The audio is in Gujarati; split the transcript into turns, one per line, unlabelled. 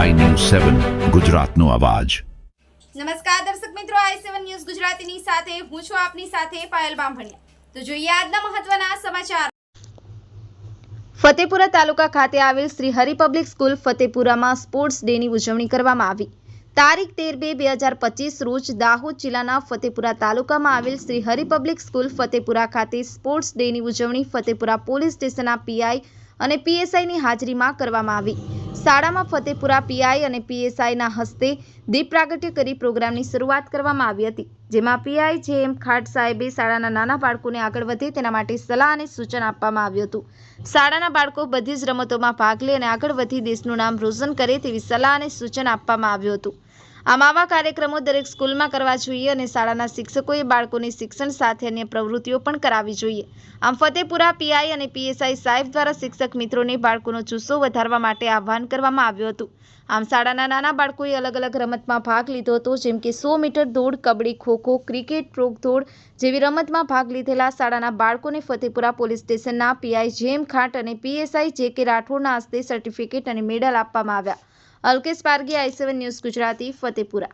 સેવન, ગુજરાતનો અવાજ.
નમસ્કાર દર્શક મિત્રો, આઈ સેવન ન્યૂઝ ગુજરાતીની સાથે હું છું આપની સાથે પાયલ બામભણિયા. તો જોઈએ આજના મહત્વના સમાચાર. ફતેપુરા તાલુકા ખાતે આવેલ શ્રી હરિ પબ્લિક સ્કૂલ ફતેપુરામાં સ્પોર્ટ્સ ડેની ઉજવણી કરવામાં આવી. તારીખ તેર બે બે હજાર પચીસ રોજ દાહોદ જિલ્લાના ફતેપુરા તાલુકામાં આવેલ શ્રી હરિ પબ્લિક સ્કૂલ ફતેપુરા ખાતે સ્પોર્ટ્સ ડેની ઉજવણી ફતેપુરા પોલીસ સ્ટેશનના પીઆઈ અને પીએસઆઈની હાજરીમાં કરવામાં આવી. શાળામાં ફતેપુરા પીઆઈ અને પીએસઆઈના હસ્તે દીપ પ્રાગટ્ય કરી પ્રોગ્રામની શરૂઆત કરવામાં આવી હતી, જેમાં પીઆઈ જે એમ ખાટ સાહેબે શાળાના નાના બાળકોને આગળ વધે તેના માટે સલાહ અને સૂચન આપવામાં આવ્યું હતું. શાળાના બાળકો બધી જ રમતોમાં ભાગ લે અને આગળ વધી દેશનું નામ રોશન કરે તેવી સલાહ અને સૂચન આપવામાં આવ્યું હતું. આમ આવા કાર્યક્રમો દરેક સ્કૂલમાં કરવા જોઈએ અને શાળાના શિક્ષકોએ બાળકોને શિક્ષણ સાથે અન્ય પ્રવૃત્તિઓ પણ કરાવવી જોઈએ. આમ ફતેપુરા પીઆઈ અને પીએસઆઈ સાહેબ દ્વારા શિક્ષક મિત્રોને બાળકોનો જુસ્સો વધારવા માટે આહ્વાન કરવામાં આવ્યું હતું. આમ શાળાના નાના બાળકોએ અલગ અલગ રમતમાં ભાગ લીધો હતો, જેમ કે સો મીટર દોડ, કબડ્ડી ખોખો ક્રિકેટ, રોક દોડ જેવી રમતમાં ભાગ લીધેલા શાળાના બાળકોને ફતેપુરા પોલીસ સ્ટેશનના પીઆઈ જેમ ખાંટ અને પીએસઆઈ જે કે રાઠોડના હસ્તે સર્ટિફિકેટ અને મેડલ આપવામાં આવ્યા. Alkesh Pargi I seven news Gujarati Fatepura.